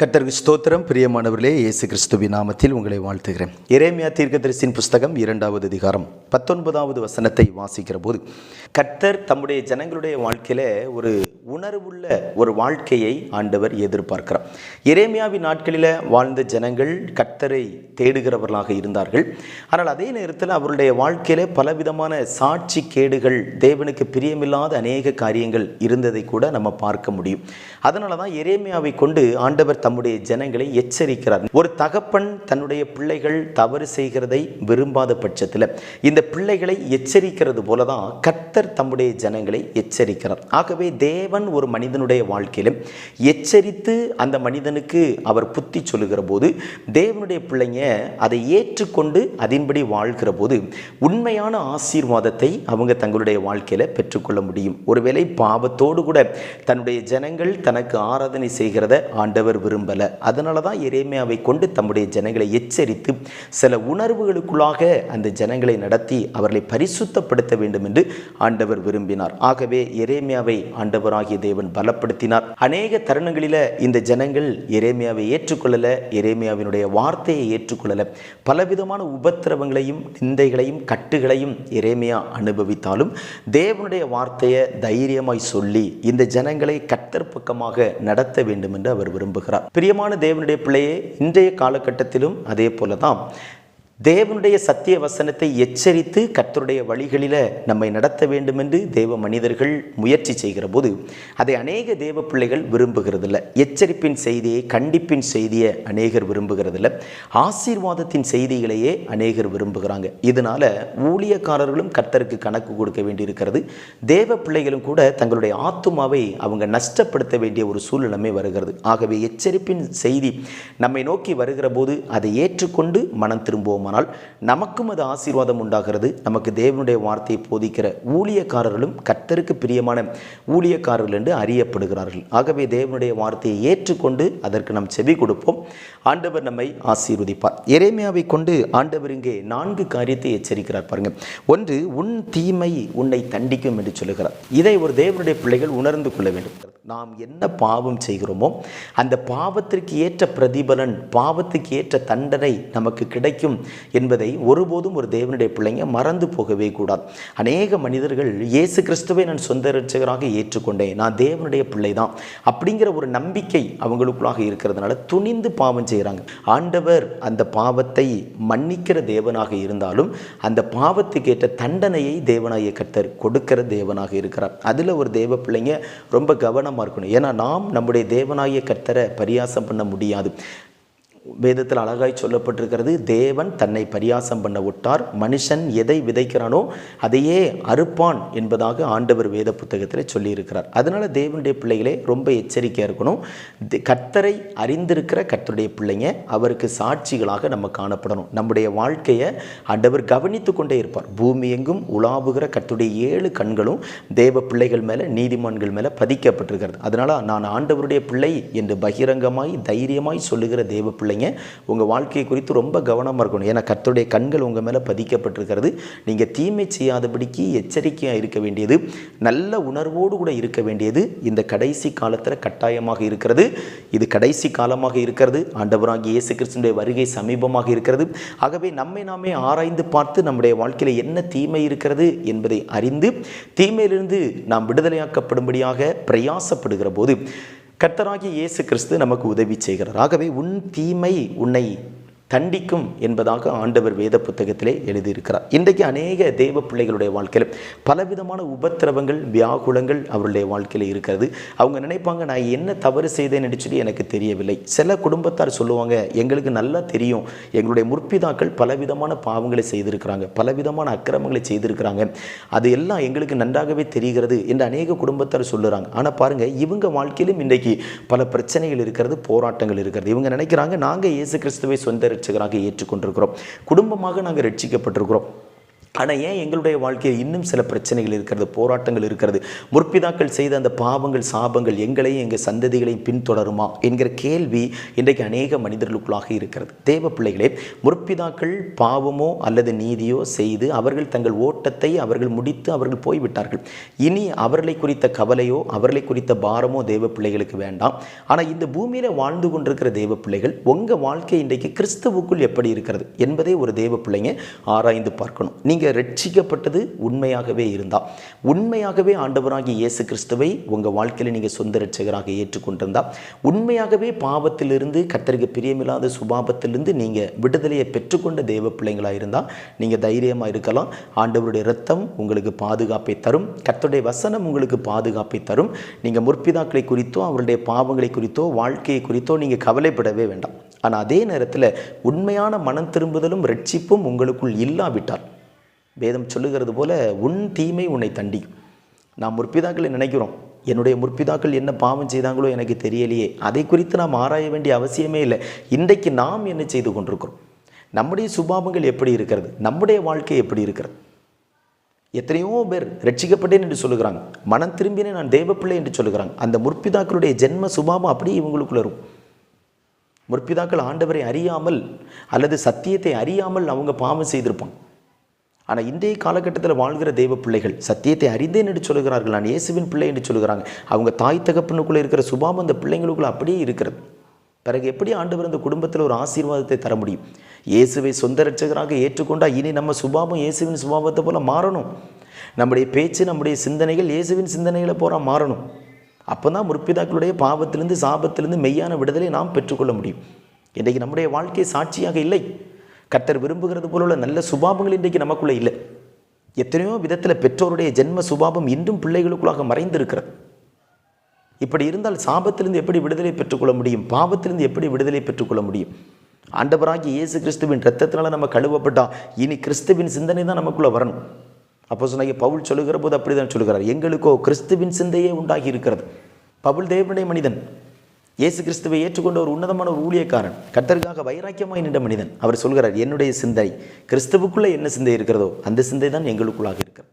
கர்த்தருக்கு ஸ்தோத்திரம். பிரியமானவர்களே இயேசு கிறிஸ்துவி நாமத்தில் உங்களை வாழ்த்துகிறேன். எரேமியா தீர்க்கதரிசின் புஸ்தகம் இரண்டாவது அதிகாரம் பத்தொன்பதாவது வசனத்தை வாசிக்கிற போது கர்த்தர் தம்முடைய ஜனங்களுடைய வாழ்க்கையில ஒரு உணர்வுள்ள ஒரு வாழ்க்கையை ஆண்டவர் எதிர்பார்க்கிறார். எரேமியாவின் நாட்களில் வாழ்ந்த ஜனங்கள் கர்த்தரை தேடுகிறவர்களாக இருந்தார்கள். ஆனால் அதே நேரத்தில் அவருடைய வாழ்க்கையில பலவிதமான சாட்சி கேடுகள் தேவனுக்கு பிரியமில்லாத அநேக காரியங்கள் இருந்ததை கூட நம்ம பார்க்க முடியும். அதனால தான் எரேமியாவை கொண்டு ஆண்டவர் தம்முடைய ஜனங்களை எச்சரிக்கிறார். ஒரு தகப்பன் தன்னுடைய பிள்ளைகள் தவறு செய்கிறதை விரும்பாத பட்சத்தில் இந்த பிள்ளைகளை எச்சரிக்கிறது போல தான் கர்த்தர் தம்முடைய ஜனங்களை எச்சரிக்கிறார். ஆகவே தேவன் ஒரு மனிதனுடைய வாழ்க்கையிலும் எச்சரித்து அந்த மனிதனுக்கு அவர் புத்தி சொல்லுகிற போது தேவனுடைய பிள்ளைங்க அதை ஏற்றுக்கொண்டு அதன்படி வாழ்கிற போது உண்மையான ஆசீர்வாதத்தை அவங்க தங்களுடைய வாழ்க்கையில் பெற்றுக்கொள்ள முடியும். ஒருவேளை பாவத்தோடு கூட தன்னுடைய ஜனங்கள் தனக்கு ஆராதனை செய்கிறத ஆண்டவர் விரும்பலை. அதனால தான் எரேமியாவை கொண்டு தம்முடைய ஜனங்களை எச்சரித்து சில உணர்வுகளுக்குள்ளாக அந்த ஜனங்களை நடத்தி அவர்களை பரிசுத்தப்படுத்த வேண்டும் என்று ஆண்டவர் விரும்பினார். ஆகவே எரேமியாவை ஆண்டவராகிய தேவன் பலப்படுத்தினார். அநேக தருணங்களில் இந்த ஜனங்கள் எரேமியாவை ஏற்றுக்கொள்ளல எரேமியாவினுடைய வார்த்தையை ஏற்றுக்கொள்ளல. பலவிதமான உபத்திரவங்களையும் நிந்தைகளையும் கட்டுகளையும் எரேமியா அனுபவித்தாலும் தேவனுடைய வார்த்தையை தைரியமாய் சொல்லி இந்த ஜனங்களை கத்தர் பக்கமாக நடத்த வேண்டும் என்று அவர் விரும்புகிறார். பிரியமான தேவனுடைய பிள்ளையே இன்றைய காலகட்டத்திலும் அதே போல தான் தேவனுடைய சத்திய வசனத்தை எச்சரித்து கர்த்தருடைய வழிகளில் நம்மை நடத்த வேண்டும் என்று தேவ மனிதர்கள் முயற்சி செய்கிற போது அதை அநேக தேவ பிள்ளைகள் விரும்புகிறதில்ல. எச்சரிப்பின் செய்தியை கண்டிப்பின் செய்தியை அநேகர் விரும்புகிறதில்ல. ஆசீர்வாதத்தின் செய்திகளையே அநேகர் விரும்புகிறாங்க. இதனால் ஊழியக்காரர்களும் கர்த்தருக்கு கணக்கு கொடுக்க வேண்டியிருக்கிறது. தேவ பிள்ளைகளும் கூட தங்களுடைய ஆத்துமாவை அவங்க நஷ்டப்படுத்த வேண்டிய ஒரு சூழ்நிலைமை வருகிறது. ஆகவே எச்சரிப்பின் செய்தி நம்மை நோக்கி வருகிற போது அதை ஏற்றுக்கொண்டு மனம் வேண்டுமானால் நமக்கும் அது ஆசீர்வாதம் உண்டாகிறது. நமக்கு தேவனுடைய வார்த்தையை போதிக்கிற ஊழியக்காரர்களும் கர்த்தருக்கு பிரியமான ஊழியக்காரர்கள் என்று அறியப்படுகிறார்கள். ஆகவே தேவனுடைய வார்த்தையை ஏற்றுக்கொண்டு அதற்கு நாம் செவி கொடுப்போம். ஆண்டவர் நம்மை ஆசீர்வதிப்பார். எரேமியாவை கொண்டு ஆண்டவர் இங்கே நான்கு காரியத்தை எச்சரிக்கிறார் பாருங்கள் ஒன்று உன் தீமை உன்னை தண்டிக்கும் என்று சொல்லுகிறார். இதை ஒரு தேவனுடைய பிள்ளைகள் உணர்ந்து கொள்ள வேண்டும். நாம் என்ன பாவம் செய்கிறோமோ அந்த பாவத்திற்கு ஏற்ற பிரதிபலன் பாவத்துக்கு ஏற்ற தண்டனை நமக்கு கிடைக்கும். என்பதை ஒருபோதும் ஒரு தேவனுடைய பிள்ளைங்க மறந்து போகவே கூடாது. அநேக மனிதர்கள் இயேசு கிறிஸ்துவை நான் சொந்த ரட்சகராக ஏற்றுக்கொண்டேன். நான் தேவனுடைய பிள்ளை தான் அப்படிங்கிற ஒரு நம்பிக்கை அவங்களுக்குள்ளாக இருக்கிறதுனால துணிந்து பாவம் செய்கிறாங்க ஆண்டவர் அந்த பாவத்தை மன்னிக்கிற தேவனாக இருந்தாலும் அந்த பாவத்துக்கு ஏற்ற தண்டனையை தேவனாய கர்த்தர் கொடுக்கிற தேவனாக இருக்கிறார். அதில் ஒரு தேவ பிள்ளைங்க ரொம்ப கவனமாக இருக்கணும். ஏன்னா நாம் நம்முடைய தேவனாய கர்த்தரை பரியாசம் பண்ண முடியாது. வேதத்தில் அழகாய் சொல்லப்பட்டிருக்கிறது தேவன் தன்னை பரியாசம் பண்ண விட்டார். மனுஷன் எதை விதைக்கிறானோ அதையே அறுப்பான் என்பதாக ஆண்டவர் வேத புத்தகத்தில் சொல்லியிருக்கிறார். அதனால் தேவனுடைய பிள்ளைகளே ரொம்ப எச்சரிக்கையாக இருக்கணும். தி- கர்த்தரை அறிந்திருக்கிற கத்தருடைய பிள்ளைங்க அவருக்கு சாட்சிகளாக நம்ம காணப்படணும். நம்முடைய வாழ்க்கையை ஆண்டவர் கவனித்து கொண்டே இருப்பார். பூமி எங்கும் உலாவுகிற கத்துடைய ஏழு கண்களும் தேவ பிள்ளைகள் மேலே நீதிமான்கள் மேலே பதிக்கப்பட்டிருக்கிறது. அதனால் நான் ஆண்டவருடைய பிள்ளை என்று பகிரங்கமாய் தைரியமாய் சொல்லுகிற தேவ பிள்ளைங்க உங்கள் வாழ்க்கையை குறித்து ரொம்ப கவனமாக இருக்கணும். ஏன்னா கர்த்தருடைய கண்கள் உங்கள் மேலே பதிக்கப்பட்டிருக்கிறது. நீங்கள் தீமை செய்யாதபடிக்கு எச்சரிக்கையாக இருக்க வேண்டியது நல்ல உணர்வோடு கூட இருக்க வேண்டியது இந்த கடைசி காலத்தில் கட்டாயமாக இருக்கிறது. இது கடைசி காலமாக இருக்கிறது. ஆண்டவராகிய இயேசு கிறிஸ்துடைய வருகை சமீபமாக இருக்கிறது. ஆகவே நம்மை நாமே ஆராய்ந்து பார்த்து நம்முடைய வாழ்க்கையில் என்ன தீமை இருக்கிறது என்பதை அறிந்து தீமையிலிருந்து நாம் விடுதலையாக்கப்படும்படியாக பிரயாசப்படுகிற போது கர்த்தராகிய இயேசு கிறிஸ்து நமக்கு உதவி செய்கிறார். ஆகவே உன் தீமை உன்னை தண்டிக்கும் என்பதாக ஆண்டவர் வேத புத்தகத்திலே எழுதியிருக்கிறார். இன்றைக்கு அநேக தேவ பிள்ளைகளுடைய வாழ்க்கையில் பலவிதமான உபத்திரவங்கள் வியாகுலங்கள் அவருடைய வாழ்க்கையில் இருக்கிறது. அவங்க நினைப்பாங்க நான் என்ன தவறு செய்தேன்னு சொல்லி எனக்கு தெரியவில்லை. சில குடும்பத்தார் சொல்லுவாங்க எங்களுக்கு நல்லா தெரியும். எங்களுடைய முற்பிதாக்கள் பலவிதமான பாவங்களை செய்திருக்கிறாங்க. பலவிதமான அக்கிரமங்களை செய்திருக்கிறாங்க. அது எல்லாம் எங்களுக்கு நன்றாகவே தெரிகிறது என்று அநேக குடும்பத்தார் சொல்லுறாங்க. ஆனால் பாருங்க இவங்க வாழ்க்கையிலும் இன்றைக்கு பல பிரச்சனைகள் இருக்கிறது போராட்டங்கள் இருக்கிறது. இவங்க நினைக்கிறாங்க நாங்கள் இயேசு கிறிஸ்துவை சொந்த ரட்சகராக ஏற்றுக்கொண்டிருக்கிறோம். குடும்பமாக நாங்கள் ரட்சிக்கப்பட்டிருக்கிறோம் ஆனால் ஏன் எங்களுடைய வாழ்க்கையில் இன்னும் சில பிரச்சனைகள் இருக்கிறது போராட்டங்கள் இருக்கிறது? முற்பிதாக்கள் செய்த அந்த பாவங்கள் சாபங்கள் எங்களையும் எங்கள் சந்ததிகளையும் பின்தொடருமா என்கிற கேள்வி இன்றைக்கு அநேக மனிதர்களுக்குள்ளாக இருக்கிறது. தேவ பிள்ளைகளே முற்பிதாக்கள் பாவமோ அல்லது நீதியோ செய்து அவர்கள் தங்கள் ஓட்டத்தை அவர்கள் முடித்து அவர்கள் போய்விட்டார்கள். இனி அவர்களை குறித்த கவலையோ அவர்களை குறித்த பாரமோ தேவ பிள்ளைகளுக்கு வேண்டாம். ஆனால் இந்த பூமியில் வாழ்ந்து கொண்டிருக்கிற தேவ பிள்ளைகள் உங்கள் வாழ்க்கை இன்றைக்கு கிறிஸ்துவுக்குள் எப்படி இருக்கிறது என்பதை ஒரு தேவ பிள்ளைங்க ஆராய்ந்து பார்க்கணும். நீங்கள் ரட்சிக்கப்பட்டது உண்மையாகவே இருந்தால் உண்மையாகவே ஆண்டவராகிய இயேசு கிறிஸ்துவை உங்கள் வாழ்க்கையில் நீங்கள் சொந்த ரட்சகராக ஏற்றுக்கொண்டிருந்தா. உண்மையாகவே பாவத்திலிருந்து கத்தருக்கு பிரியமில்லாத சுபாவத்திலிருந்து நீங்கள் விடுதலையை பெற்றுக்கொண்ட தேவ பிள்ளைங்களாக இருந்தால் நீங்கள் தைரியமாக இருக்கலாம். ஆண்டவருடைய ரத்தம் உங்களுக்கு பாதுகாப்பை தரும். கர்த்தருடைய வசனம் உங்களுக்கு பாதுகாப்பை தரும். நீங்கள் முற்பிதாக்களை குறித்தோ அவருடைய பாவங்களை குறித்தோ வாழ்க்கையை குறித்தோ நீங்கள் கவலைப்படவே வேண்டாம். ஆனால் அதே நேரத்தில் உண்மையான மனம் திரும்புதலும் ரட்சிப்பும் உங்களுக்குள் இல்லாவிட்டால் வேதம் சொல்லுகிறது போல உன் தீமை உன்னை தண்டிக்கும் நாம் முற்பிதாக்களை நினைக்கிறோம். என்னுடைய முற்பிதாக்கள் என்ன பாவம் செய்தாங்களோ எனக்கு தெரியலையே. அதை குறித்து நாம் ஆராய வேண்டிய அவசியமே இல்லை. இன்றைக்கு நாம் என்ன செய்து கொண்டிருக்கிறோம்? நம்முடைய சுபாவங்கள் எப்படி இருக்கிறது? நம்முடைய வாழ்க்கை எப்படி இருக்கிறது? எத்தனையோ பேர் ரட்சிக்கப்பட்டேன் என்று சொல்லுகிறாங்க. மனம் திரும்பினே நான் தேவப்பிள்ளை என்று சொல்லுகிறாங்க. அந்த முற்பிதாக்களுடைய ஜென்ம சுபாவம் அப்படியே இவங்களுக்குள்ள இருக்கும். முற்பிதாக்கள் ஆண்டவரை அறியாமல் அல்லது சத்தியத்தை அறியாமல் அவங்க பாவம் செய்திருப்பாங்க. ஆனால் இன்றைய காலகட்டத்தில் வாழ்கிற தெய்வ பிள்ளைகள் சத்தியத்தை அறிந்தேன் என்று சொல்கிறார்கள் நான் இயேசுவின் பிள்ளை என்று சொல்கிறாங்க அவங்க தாய் தகப்பனுக்குள்ளே இருக்கிற சுபாவம் அந்த பிள்ளைங்களுக்குள்ள அப்படியே இருக்கிறது. பிறகு எப்படி ஆண்டவர் அந்த குடும்பத்தில் ஒரு ஆசீர்வாதத்தை தர முடியும்? இயேசுவை சொந்த ரட்சகராக ஏற்றுக்கொண்டால் இனி நம்ம சுபாவம் இயேசுவின் சுபாவத்தை போல மாறணும். நம்முடைய பேச்சு நம்முடைய சிந்தனைகள் இயேசுவின் சிந்தனைகளை போகிற மாறணும். அப்போ தான் முற்பிதாக்களுடைய பாவத்திலிருந்து சாபத்திலிருந்து மெய்யான விடுதலை நாம் பெற்றுக்கொள்ள முடியும். இன்றைக்கு நம்முடைய வாழ்க்கை சாட்சியாக இல்லை. கர்த்தர் விரும்புகிறது போல உள்ள நல்ல சுபாவங்கள் இன்றைக்கு நமக்குள்ளே இல்லை. எத்தனையோ விதத்தில் பெற்றோருடைய ஜென்ம சுபாபம் இன்றும் பிள்ளைகளுக்குள்ளாக மறைந்திருக்கிறது. இப்படி இருந்தால் சாபத்திலிருந்து எப்படி விடுதலை பெற்றுக்கொள்ள முடியும்? பாவத்திலிருந்து எப்படி விடுதலை பெற்றுக்கொள்ள முடியும்? ஆண்டவராகி இயேசு கிறிஸ்துவின் ரத்தத்தினால நம்ம கழுவப்பட்டால் இனி கிறிஸ்துவின் சிந்தனை தான் நமக்குள்ளே வரணும். அப்போ சொன்னாங்க பவுல் சொல்லுகிற போது அப்படி தான் சொல்லுகிறார். எங்களுக்கோ கிறிஸ்துவின் சிந்தையே உண்டாகி இருக்கிறது. பவுல் தேவனுடைய மனிதன். இயேசு கிறிஸ்துவை ஏற்றுக்கொண்ட ஒரு உன்னதமான ஒரு ஊழியக்காரன் கத்தருக்காக வைராக்கியமாய் நின்ற மனிதன். அவர் சொல்கிறார் என்னுடைய சிந்தை கிறிஸ்துவுக்குள்ளே என்ன சிந்தை இருக்கிறதோ அந்த சிந்தை தான் எங்களுக்குள்ளாக இருக்கிறது.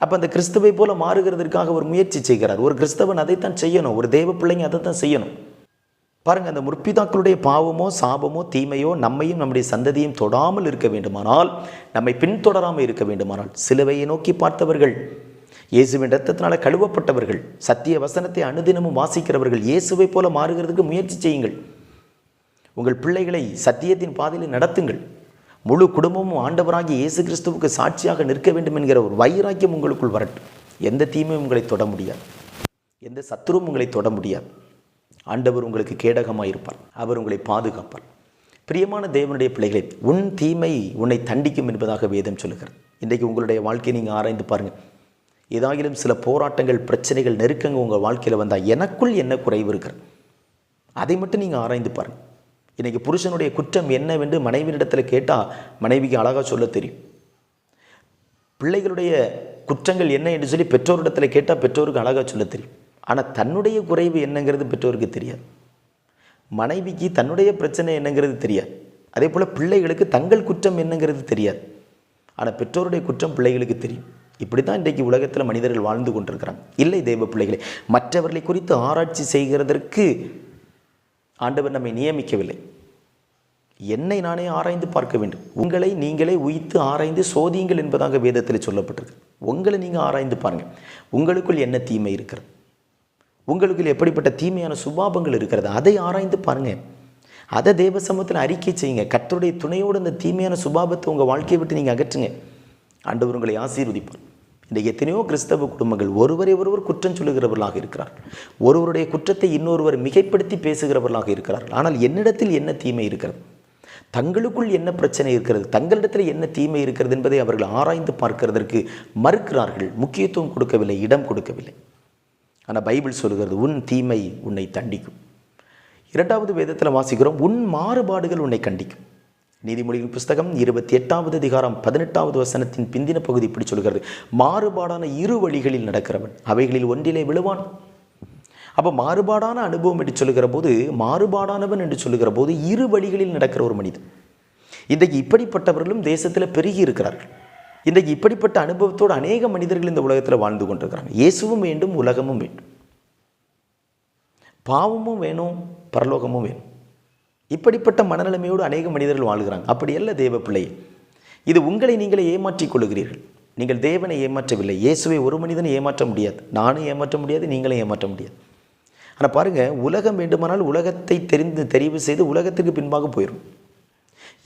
அப்போ அந்த கிறிஸ்துவை போல மாறுகிறதற்காக ஒரு முயற்சி செய்கிறார். ஒரு கிறிஸ்தவன் அதைத்தான் செய்யணும் ஒரு தேவ பிள்ளைங்க அதை தான் செய்யணும். பாருங்கள் அந்த முற்பிதாக்களுடைய பாவமோ சாபமோ தீமையோ நம்மையும் நம்முடைய சந்ததியும் தொடாமல் இருக்க வேண்டுமானால் நம்மை பின்தொடராமல் இருக்க வேண்டுமானால் சிலுவையை நோக்கி பார்த்தவர்கள் இயேசுவின் ரத்தத்தினால் கழுவப்பட்டவர்கள் சத்திய வசனத்தை அனுதினமும் வாசிக்கிறவர்கள் இயேசுவை போல மாறுகிறதுக்கு முயற்சி செய்யுங்கள். உங்கள் பிள்ளைகளை சத்தியத்தின் பாதையில் நடத்துங்கள். முழு குடும்பமும் ஆண்டவராகி இயேசு கிறிஸ்துவுக்கு சாட்சியாக நிற்க வேண்டும் என்கிற ஒரு வைராக்கியம் உங்களுக்குள் வரட்டும். எந்த தீமையும் உங்களை தொட முடியாது. எந்த சத்துருவும் உங்களை தொட முடியாது. ஆண்டவர் உங்களுக்கு கேடகமாக இருப்பார் அவர் உங்களை பாதுகாப்பார். பிரியமான தேவனுடைய பிள்ளைகளை உன் தீமை உன்னை தண்டிக்கும் என்பதாக வேதம் சொல்லுகிறது. இன்றைக்கு உங்களுடைய வாழ்க்கையை நீங்கள் ஆராய்ந்து பாருங்கள் ஏதாயிலும் சில போராட்டங்கள் பிரச்சனைகள் நெருக்கங்க உங்கள் வாழ்க்கையில் வந்தால் எனக்குள் என்ன குறைவு இருக்கிறது? அதை மட்டும் நீங்கள் ஆராய்ந்து பாருங்கள் இன்றைக்கி புருஷனுடைய குற்றம் என்னவென்று மனைவியிடத்தில் கேட்டால் மனைவிக்கு அழகாக சொல்ல தெரியும். பிள்ளைகளுடைய குற்றங்கள் என்ன என்று சொல்லி பெற்றோரிடத்தில் கேட்டால் பெற்றோருக்கு அழகாக சொல்ல தெரியும். ஆனால் தன்னுடைய குறைவு என்னங்கிறது பெற்றோருக்கு தெரியாது. மனைவிக்கு தன்னுடைய பிரச்சனை என்னங்கிறது தெரியாது. அதே போல் பிள்ளைகளுக்கு தங்கள் குற்றம் என்னங்கிறது தெரியாது. ஆனால் பெற்றோருடைய குற்றம் பிள்ளைகளுக்கு தெரியும். இப்படி தான் இன்றைக்கு உலகத்தில் மனிதர்கள் வாழ்ந்து கொண்டிருக்கிறாங்க. இல்லை தெய்வ பிள்ளைகளே மற்றவர்களை குறித்து ஆராய்ச்சி செய்கிறதற்கு ஆண்டவர் நம்மை நியமிக்கவில்லை. என்னை நானே ஆராய்ந்து பார்க்க வேண்டும். உங்களை நீங்களே உய்த்து ஆராய்ந்து சோதியுங்கள் என்பதாக வேதத்தில் சொல்லப்பட்டிருக்கு. உங்களை நீங்கள் ஆராய்ந்து பாருங்கள் உங்களுக்குள் என்ன தீமை இருக்கிறது? உங்களுக்குள் எப்படிப்பட்ட தீமையான சுபாபங்கள் இருக்கிறது? அதை ஆராய்ந்து பாருங்கள் அதை தேவ சமூகத்தில் அறிக்கை செய்யுங்க. கர்த்தருடைய துணையோடு அந்த தீமையான சுபாபத்தை உங்கள் வாழ்க்கையை விட்டு நீங்கள் அகற்றுங்க. ஆண்டவர் உங்களை ஆசீர்வதிப்பார். இன்றைக்கு எத்தனையோ கிறிஸ்தவ குடும்பங்கள் ஒருவரை ஒருவர் குற்றம் சொல்லுகிறவர்களாக இருக்கிறார்கள் ஒருவருடைய குற்றத்தை இன்னொருவர் மிகைப்படுத்தி பேசுகிறவர்களாக இருக்கிறார்கள். ஆனால் என்னிடத்தில் என்ன தீமை இருக்கிறது? தங்களுக்குள் என்ன பிரச்சனை இருக்கிறது? தங்களிடத்தில் என்ன தீமை இருக்கிறது என்பதை அவர்கள் ஆராய்ந்து பார்க்கிறதற்கு மறுக்கிறார்கள். முக்கியத்துவம் கொடுக்கவில்லை இடம் கொடுக்கவில்லை. ஆனால் பைபிள் சொல்கிறது உன் தீமை உன்னை தண்டிக்கும். இரண்டாவது வேதத்தில் வாசிக்கிறோம் உன் மாறுபாடுகள் உன்னை கண்டிக்கும். நீதிமொழிகள் புஸ்தகம் இருபத்தி எட்டாவது அதிகாரம் பதினெட்டாவது வசனத்தின் பிந்தின பகுதி இப்படி சொல்கிறது. மாறுபாடான இரு வழிகளில் நடக்கிறவன் அவைகளில் ஒன்றிலே விழுவான். அப்போ மாறுபாடான அனுபவம் என்று சொல்லுகிற போது மாறுபாடானவன் என்று சொல்லுகிற போது இரு வழிகளில் நடக்கிற ஒரு மனிதன். இன்றைக்கு இப்படிப்பட்டவர்களும் தேசத்தில் பெருகி இருக்கிறார்கள். இன்றைக்கு இப்படிப்பட்ட அனுபவத்தோடு அநேக மனிதர்கள் இந்த உலகத்தில் வாழ்ந்து கொண்டிருக்கிறாங்க. இயேசுவும் வேண்டும் உலகமும் வேண்டும். பாவமும் வேணும் பரலோகமும் வேணும். இப்படிப்பட்ட மனநிலைமையோடு அநேக மனிதர்கள் வாழ்கிறாங்க. அப்படி அல்ல தேவ பிள்ளையே இது உங்களை நீங்களே ஏமாற்றிக் கொள்கிறீர்கள் நீங்கள் தேவனை ஏமாற்றவில்லை. இயேசுவை ஒரு மனிதனை ஏமாற்ற முடியாது. நானும் ஏமாற்ற முடியாது நீங்களும் ஏமாற்ற முடியாது. ஆனால் பாருங்கள் உலகம் வேண்டுமானால் உலகத்தை தெரிந்து தெரிவு செய்து உலகத்துக்கு பின்பாக போயிடும்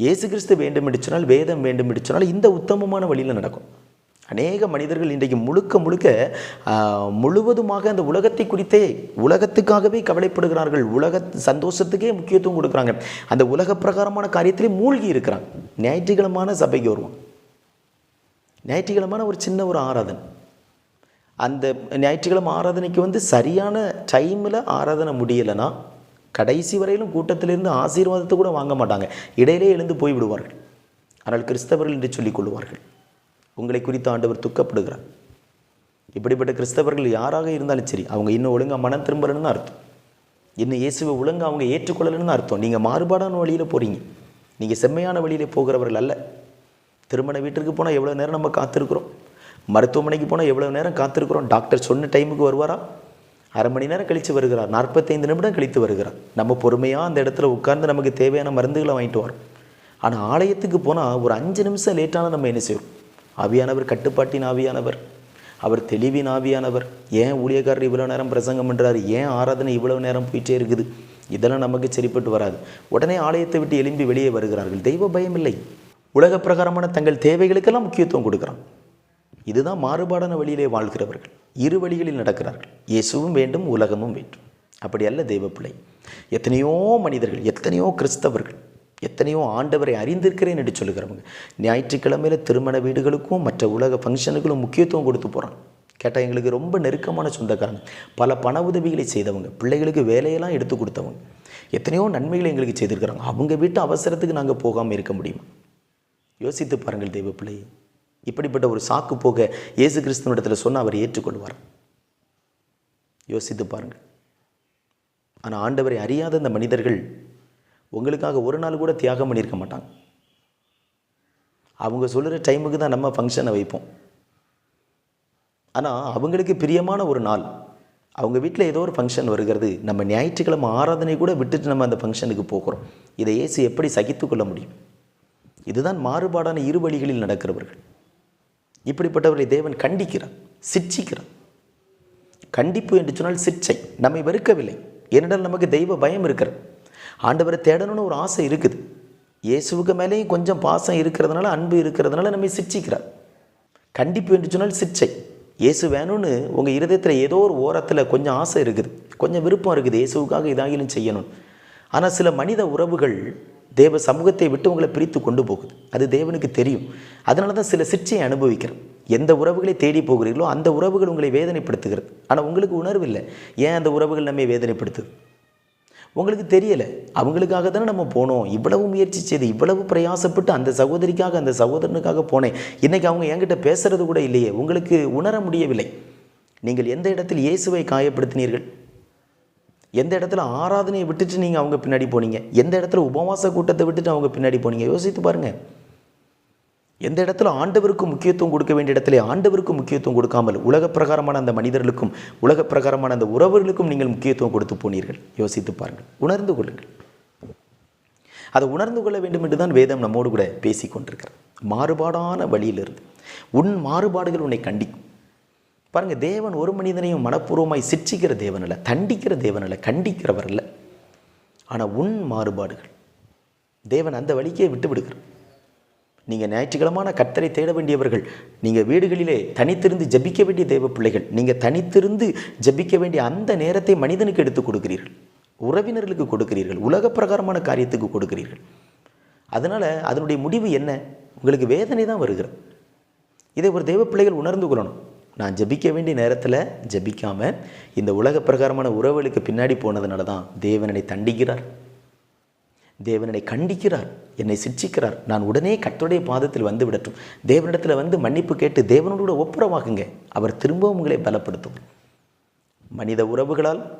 இயேசு கிறிஸ்து வேண்டும் என்று சொன்னால் வேதம் வேண்டும் என்று சொன்னால் இந்த உத்தமமான வழியில் நடக்கும். அநேக மனிதர்கள் இன்றைக்கு முழுக்க முழுக்க முழுவதுமாக அந்த உலகத்தை குறித்தே உலகத்துக்காகவே கவலைப்படுகிறார்கள். உலக சந்தோஷத்துக்கே முக்கியத்துவம் கொடுக்குறாங்க. அந்த உலக பிரகாரமான காரியத்திலே மூழ்கி இருக்கிறாங்க. ஞாயிற்றுக்கிழமான சபைக்கு வருவோம் ஞாயிற்றுக்கிழமான ஒரு சின்ன ஒரு ஆராதனை. அந்த ஞாயிற்றுக்கிழமை ஆராதனைக்கு வந்து சரியான டைமில் ஆராதனை முடியலைன்னா கடைசி வரையிலும் கூட்டத்திலிருந்து ஆசீர்வாதத்தை கூட வாங்க மாட்டாங்க. இடையிலே எழுந்து போய்விடுவார்கள். ஆனால் கிறிஸ்தவர்கள் என்று சொல்லிக் கொள்வார்கள் உங்களை குறித்து ஆண்டவர் துக்கப்படுகிறார். இப்படிப்பட்ட கிறிஸ்தவர்கள் யாராக இருந்தாலும் சரி அவங்க இன்னும் ஒழுங்காக மனம் திரும்பலன்னு தான் அர்த்தம். இன்னும் இயேசுவை ஒழுங்காக அவங்க ஏற்றுக்கொள்ளலன்னு அர்த்தம். நீங்கள் மாறுபாடான வழியில் போகிறீங்க நீங்கள் செம்மையான வழியில் போகிறவர்கள் அல்ல. திருமண வீட்டிற்கு போனால் எவ்வளோ நேரம் நம்ம காத்திருக்கிறோம்? மருத்துவமனைக்கு போனால் எவ்வளோ நேரம் காத்திருக்கிறோம்? டாக்டர் சொன்ன டைமுக்கு வருவாரா? அரை மணி நேரம் கழித்து வருகிறார். நாற்பத்தைந்து நிமிடம் கழித்து வருகிறார். நம்ம பொறுமையாக அந்த இடத்துல உட்கார்ந்து நமக்கு தேவையான மருந்துகளை வாங்கிட்டு வரோம். ஆனால் ஆலயத்துக்கு போனால் ஒரு அஞ்சு நிமிஷம் லேட்டான நம்ம என்ன செய்வோம்? ஆவியானவர் கட்டுப்பாட்டின் ஆவியானவர் அவர் தெளிவின் ஆவியானவர். ஏன் ஊழியக்காரர் இவ்வளோ நேரம் பிரசங்கம் பண்ணுறாரு ஏன் ஆராதனை இவ்வளோ நேரம் போயிட்டே இருக்குது? இதெல்லாம் நமக்கு சரிப்பட்டு வராது. உடனே ஆலயத்தை விட்டு எழும்பி வெளியே வருகிறார்கள். தெய்வ பயம் இல்லை. உலக பிரகாரமான தங்கள் தேவைகளுக்கெல்லாம் முக்கியத்துவம் கொடுக்குறான். இதுதான் மாறுபாடான வழியிலே வாழ்கிறவர்கள். இரு வழிகளில் நடக்கிறார்கள். இயேசுவும் வேண்டும் உலகமும் வேண்டும். அப்படி அல்ல தெய்வ பிள்ளை எத்தனையோ மனிதர்கள் எத்தனையோ கிறிஸ்தவர்கள் எத்தனையோ ஆண்டவரை அறிந்திருக்கிறேன் என்று சொல்லுகிறவங்க. ஞாயிற்றுக்கிழமையில் திருமண வீடுகளுக்கும் மற்ற உலக ஃபங்க்ஷனுக்கும் முக்கியத்துவம் கொடுத்து போகிறாங்க கேட்டால் எங்களுக்கு ரொம்ப நெருக்கமான சொந்தக்காரங்க. பல பண உதவிகளை செய்தவங்க. பிள்ளைகளுக்கு வேலையெல்லாம் எடுத்து கொடுத்தவங்க. எத்தனையோ நன்மைகளை எங்களுக்கு செய்திருக்கிறாங்க. அவங்க வீட்டு அவசரத்துக்கு நாங்கள் போகாமல் இருக்க முடியுமா? யோசித்து பாருங்கள் தெய்வ பிள்ளையே இப்படிப்பட்ட ஒரு சாக்கு போக இயேசு கிறிஸ்துவனிடத்தில் சொன்னால் அவர் ஏற்றுக்கொள்வார். யோசித்து பாருங்கள். ஆனால் ஆண்டவரை அறியாத இந்த மனிதர்கள் உங்களுக்காக ஒரு நாள் கூட தியாகம் பண்ணியிருக்க மாட்டாங்க. அவங்க சொல்கிற டைமுக்கு தான் நம்ம ஃபங்க்ஷனை வைப்போம். ஆனால் அவங்களுக்கு பிரியமான ஒரு நாள். அவங்க வீட்டில் ஏதோ ஒரு ஃபங்க்ஷன் வருகிறது. நம்ம ஞாயிற்றுக்கிழமை ஆராதனை கூட விட்டுட்டு நம்ம அந்த ஃபங்க்ஷனுக்கு போகிறோம். இதை ஏசி எப்படி சகித்து கொள்ள முடியும்? இதுதான் மாறுபாடான இரு வழிகளில் நடக்கிறவர்கள். இப்படிப்பட்டவர்களை தேவன் கண்டிக்கிறார் சிட்சிக்கிறார் கண்டிப்பு என்று சொன்னால் சிற்சை நம்மை வெறுக்கவில்லை. ஏனென்றால் நமக்கு தெய்வ பயம் இருக்கிறது. ஆண்டவரை தேடணும்னு ஒரு ஆசை இருக்குது. இயேசுவுக்கு மேலேயும் கொஞ்சம் பாசம் இருக்கிறதுனால அன்பு இருக்கிறதுனால நம்ம சிச்சிக்கிறார். கண்டிப்பு என்று சொன்னால் சிச்சை. இயேசு வேணும்னு உங்கள் இருதயத்தில் ஏதோ ஒரு ஓரத்தில் கொஞ்சம் ஆசை இருக்குது. கொஞ்சம் விருப்பம் இருக்குது. இயேசுவுக்காக இதாகிலும் செய்யணும். ஆனால் சில மனித உறவுகள் தேவ சமூகத்தை விட்டு உங்களை பிரித்து கொண்டு போகுது. அது தேவனுக்கு தெரியும். அதனால தான் சில சிற்சையை அனுபவிக்கிறோம். எந்த உறவுகளை தேடி போகிறீர்களோ அந்த உறவுகள் உங்களை வேதனைப்படுத்துகிறது. ஆனால் உங்களுக்கு உணர்வு இல்லை. ஏன் அந்த உறவுகள் நம்மை வேதனைப்படுத்துது? உங்களுக்கு தெரியலை. அவங்களுக்காக தானே நம்ம போனோம். இவ்வளவு முயற்சி செய்து இவ்வளவு பிரயாசப்பட்டு அந்த சகோதரிக்காக அந்த சகோதரனுக்காக போனேன். இன்றைக்கி அவங்க என்கிட்ட பேசுகிறது கூட இல்லையே. உங்களுக்கு உணர முடியவில்லை. நீங்கள் எந்த இடத்தில் இயேசுவை காயப்படுத்தினீர்கள்? எந்த இடத்துல ஆராதனையை விட்டுட்டு நீங்கள் அவங்க பின்னாடி போனீங்க? எந்த இடத்துல உபவாச கூட்டத்தை விட்டுட்டு அவங்க பின்னாடி போனீங்க? யோசித்து பாருங்கள் எந்த இடத்துல ஆண்டவருக்கு முக்கியத்துவம் கொடுக்க வேண்டிய இடத்துல ஆண்டவருக்கு முக்கியத்துவம் கொடுக்காமல் உலக பிரகாரமான அந்த மனிதர்களுக்கும் உலக பிரகாரமான அந்த உறவுகளுக்கும் நீங்கள் முக்கியத்துவம் கொடுத்து போனீர்கள். யோசித்து பாருங்கள். உணர்ந்து கொள்ளுங்கள். அதை உணர்ந்து கொள்ள வேண்டும் என்று தான் வேதம் நம்மோடு கூட பேசி கொண்டிருக்கிறது. மாறுபாடான வழியிலிருந்து. உன் மாறுபாடுகள் உன்னை கண்டிக்கும். பாருங்க தேவன் ஒரு மனிதனையும் மனப்பூர்வமாய் சிட்சிக்கிற தேவன் அல்ல தண்டிக்கிற தேவன் அல்ல கண்டிக்கிறவர் அல்ல. ஆனால் உன் மாறுபாடுகள் தேவன் அந்த வழிக்கே விட்டு விடுகிறார். நீங்கள் ஞாயிற்றுக்கிழமான கர்த்தரை தேட வேண்டியவர்கள் நீங்கள் வீடுகளிலே தனித்திருந்து ஜபிக்க வேண்டிய தெய்வ பிள்ளைகள் நீங்கள் தனித்திருந்து ஜபிக்க வேண்டிய அந்த நேரத்தை மனிதனுக்கு எடுத்து கொடுக்கிறீர்கள். உறவினர்களுக்கு கொடுக்கிறீர்கள். உலக பிரகாரமான காரியத்துக்கு கொடுக்கிறீர்கள். அதனால் அதனுடைய முடிவு என்ன? உங்களுக்கு வேதனை தான் வருகிறது. இதை ஒரு தெய்வ பிள்ளைகள் உணர்ந்து கொள்ளணும். நான் ஜபிக்க வேண்டிய நேரத்தில் ஜபிக்காமல் இந்த உலக பிரகாரமான உறவுகளுக்கு பின்னாடி போனதுனால தான் தேவனனை தண்டிக்கிறார். தேவனனை கண்டிக்கிறார் என்னை சிச்சிக்கிறார். நான் உடனே கத்தருடைய பாதத்தில் வந்து விடட்டும். தேவனிடத்தில் வந்து மன்னிப்பு கேட்டு தேவனோட ஒப்புரவாகுங்க அவர் திரும்பவும் உங்களை பலப்படுத்தும். மனித உறவுகளால்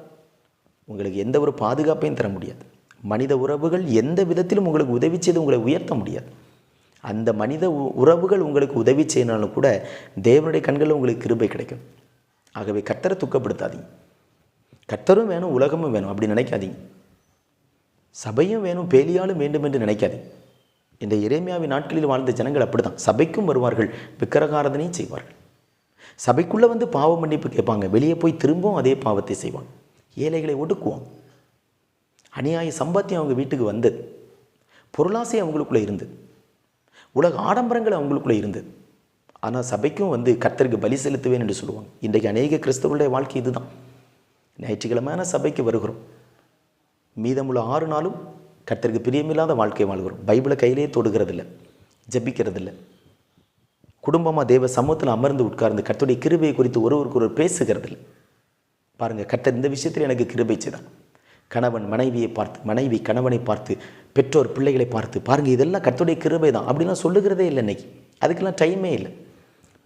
உங்களுக்கு எந்த ஒரு பாதுகாப்பையும் தர முடியாது. மனித உறவுகள் எந்த விதத்திலும் உங்களுக்கு உதவி செய்து உங்களை உயர்த்த முடியாது. அந்த மனித உ- உறவுகள் உங்களுக்கு உதவி செய்யனாலும் கூட தேவனுடைய கண்களில் உங்களுக்கு கிருபை கிடைக்கும். ஆகவே கத்தரை துக்கப்படுத்தாதீங்க. கத்தரும் வேணும் உலகமும் வேணும். அப்படி நினைக்காதீங்க. சபையும் வேணும் பேலியாலும் வேண்டும் என்று நினைக்காது. இந்த இறைமையாவின் நாட்களில் வாழ்ந்த ஜனங்கள் அப்படிதான் சபைக்கும் வருவார்கள் விக்கிரகாரதனையும் செய்வார்கள். சபைக்குள்ளே வந்து பாவ மன்னிப்பு கேட்பாங்க வெளியே போய் திரும்பவும் அதே பாவத்தை செய்வாங்க. ஏழைகளை ஒடுக்குவாங்க. அநியாய சம்பாத்தியம் அவங்க வீட்டுக்கு வந்தது. பொருளாசை அவங்களுக்குள்ளே இருந்தது. உலக ஆடம்பரங்கள் அவங்களுக்குள்ளே இருந்தது. ஆனால் சபைக்கும் வந்து கர்த்தருக்கு பலி செலுத்துவேன் என்று சொல்லுவாங்க. இன்றைக்கு அநேக கிறிஸ்தவருடைய வாழ்க்கை இதுதான். ஞாயிற்றுக்கிழமையான சபைக்கு வருகிறோம். மீதமுள்ள ஆறு நாளும் கர்த்தருக்கு பிரியமில்லாத வாழ்க்கை வாழ்கிறோம். பைபிளை கையிலே தொடுகிறதில்ல ஜெபிக்கிறதில்ல. குடும்பமாக தேவ சமூகத்தில் அமர்ந்து உட்கார்ந்து கர்த்தருடைய கிருபையை குறித்து ஒருவருக்கு ஒருவர் பேசுகிறதில்ல. பாருங்கள் கர்த்தர் இந்த விஷயத்தில் எனக்கு கிருபை செய்தான் கணவன் மனைவியை பார்த்து மனைவி கணவனை பார்த்து பெற்றோர் பிள்ளைகளை பார்த்து பாருங்கள் இதெல்லாம் கர்த்தருடைய கிருபை தான் அப்படிலாம் சொல்லுகிறதே இல்லை இன்றைக்கி அதுக்கெல்லாம் டைமே இல்லை.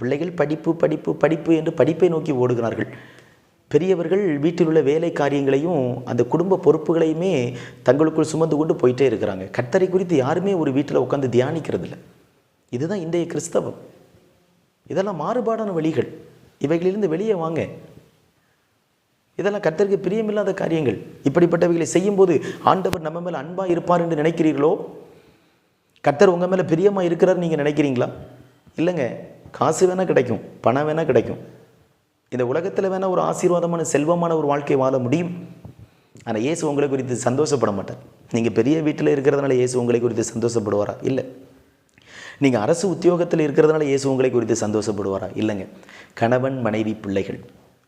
பிள்ளைகள் படிப்பு படிப்பு படிப்பு என்று படிப்பை நோக்கி ஓடுகிறார்கள். பெரியவர்கள் வீட்டில் உள்ள வேலை காரியங்களையும் அந்த குடும்ப பொறுப்புகளையுமே தங்களுக்குள் சுமந்து கொண்டு போயிட்டே இருக்கிறாங்க. கர்த்தரை குறித்து யாருமே ஒரு வீட்டில் உட்காந்து தியானிக்கிறதில்ல. இதுதான் இன்றைய கிறிஸ்தவம். இதெல்லாம் மாறுபாடான வழிகள். இவைகளிலிருந்து வெளியே வாங்க. இதெல்லாம் கர்த்தருக்கு பிரியமில்லாத காரியங்கள். இப்படிப்பட்டவைகளை செய்யும்போது ஆண்டவர் நம்ம மேலே அன்பாக இருப்பார் என்று நினைக்கிறீர்களோ? கர்த்தர் உங்கள் மேலே பிரியமாக இருக்கிறார் நீங்கள் நினைக்கிறீங்களா? இல்லைங்க. காசு வேணால் கிடைக்கும். பணம் வேணால் கிடைக்கும். இந்த உலகத்தில் வேணால் ஒரு ஆசீர்வாதமான செல்வமான ஒரு வாழ்க்கை வாழ முடியும். ஆனால் இயேசு உங்களை குறித்து சந்தோஷப்பட மாட்டார். நீங்கள் பெரிய வீட்டில் இருக்கிறதுனால இயேசு உங்களை குறித்து சந்தோஷப்படுவாரா? இல்லை. நீங்கள் அரசு உத்தியோகத்தில் இருக்கிறதுனால இயேசு உங்களை குறித்து சந்தோஷப்படுவாரா? இல்லைங்க. கணவன் மனைவி பிள்ளைகள்.